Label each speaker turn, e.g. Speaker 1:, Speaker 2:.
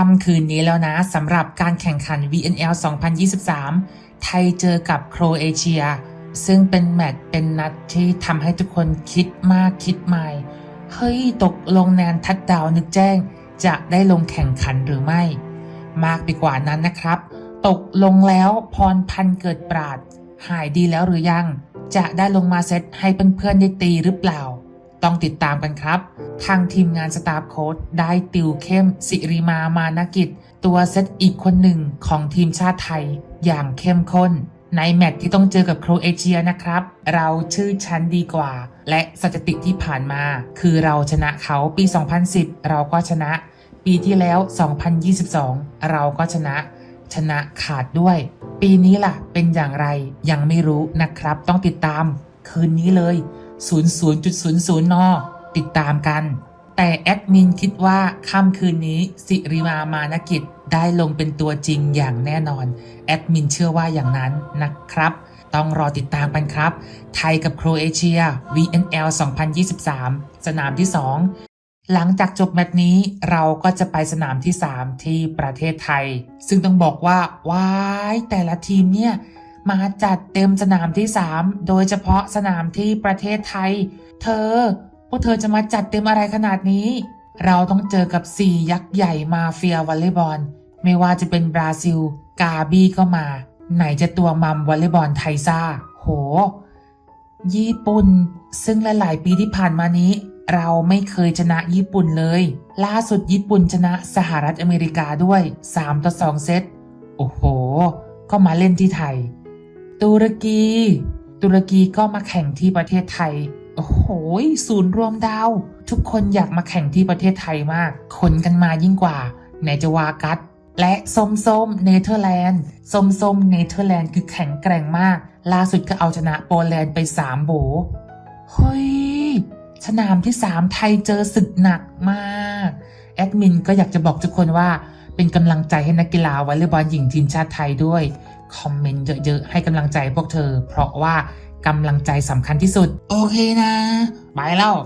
Speaker 1: ค่ำคืนนี้แล้วนะสำหรับการแข่งขัน VNL 2023 ไทยเจอกับโครเอเชีย ซึ่งเป็นแมตช์เป็นนัดที่ทำให้ทุกคนคิดมากคิดใหม่ เฮ้ย ตกลงแนนทัดดาวนึกแจ้ง จะได้ลงแข่งขันหรือไม่ มากไปกว่านั้นนะครับ ตกลงแล้วพรพันเกิดปราด หายดีแล้วหรือยัง จะได้ลงมาเซตให้เพื่อนๆได้ตีหรือเปล่า ต้องติดตามกันครับ ทางทีมงานสตาฟโค้ดได้ติวเข้ม สิริมามานกิจ ตัวเซตอีกคนหนึ่งของทีมชาติไทย อย่างเข้มข้น ในแมตช์ที่ต้องเจอกับโครเอเชียนะครับ เราชื่อชั้นดีกว่า และสถิติที่ผ่านมา คือเราชนะเขาปี 2010 เราก็ชนะ ปีที่แล้ว 2022 เราก็ชนะ ชนะขาดด้วย ปีนี้ล่ะ เป็นอย่างไรยังไม่รู้นะครับ ต้องติดตาม คืนนี้เลย 00.00 น ติดตามกัน แต่แอดมินคิดว่าค่ำคืนนี้สิริมามานกิจได้ลงเป็นตัวจริงอย่างแน่นอน แอดมินเชื่อว่าอย่างนั้นนะครับ ต้องรอติดตามกันครับ ไทยกับโครเอเชีย VNL 2023 สนามที่ 2หลังจากจบแมตช์นี้เราก็จะไปสนามที่ 3 ที่ประเทศไทย ซึ่งต้องบอกว่าว้ายแต่ละทีมเนี่ย มาจัดเต็มสนามที่ 3 โดยเฉพาะสนามที่ประเทศไทย เธอ พวกเธอจะมาจัดเต็มอะไรขนาดนี้ เราต้องเจอกับ4ยักษ์ใหญ่มาเฟียวอลเลย์บอล ไม่ว่าจะเป็นบราซิล กาบี้ก็มา ไหนจะตัวมัมวอลเลย์บอลไทซ่า โห ญี่ปุ่น ซึ่งหลาย ๆ ปีที่ผ่านมานี้ เราไม่เคยชนะญี่ปุ่นเลย ล่าสุดญี่ปุ่นชนะสหรัฐอเมริกาด้วย 3 ต่อ 2 เซต โอ้โห ก็มาเล่นที่ไทย ตุรกี ตุรกีก็มาแข่งที่ประเทศไทย โอ้โหศูนย์รวมดาว ทุกคนอยากมาแข่งที่ประเทศไทยมาก คนกันมายิ่งกว่า ไหนจะวากัสและส้มส้มเนเธอร์แลนด์ส้มส้มเนเธอร์แลนด์คือแข็งแกร่งมาก ล่าสุดก็เอาชนะโปแลนด์ไป3โบเฮ้ย สนามที่3ไทยเจอศึกหนักมาก แอดมินก็อยากจะบอกทุกคนว่าเป็นกำลังใจให้นักกีฬาวอลเลย์บอลหญิงทีมชาติไทยด้วย คอมเมนต์เยอะๆให้กำลังใจพวกเธอ เพราะว่า กำลังใจสำคัญที่สุด โอเคนะ ไปแล้ว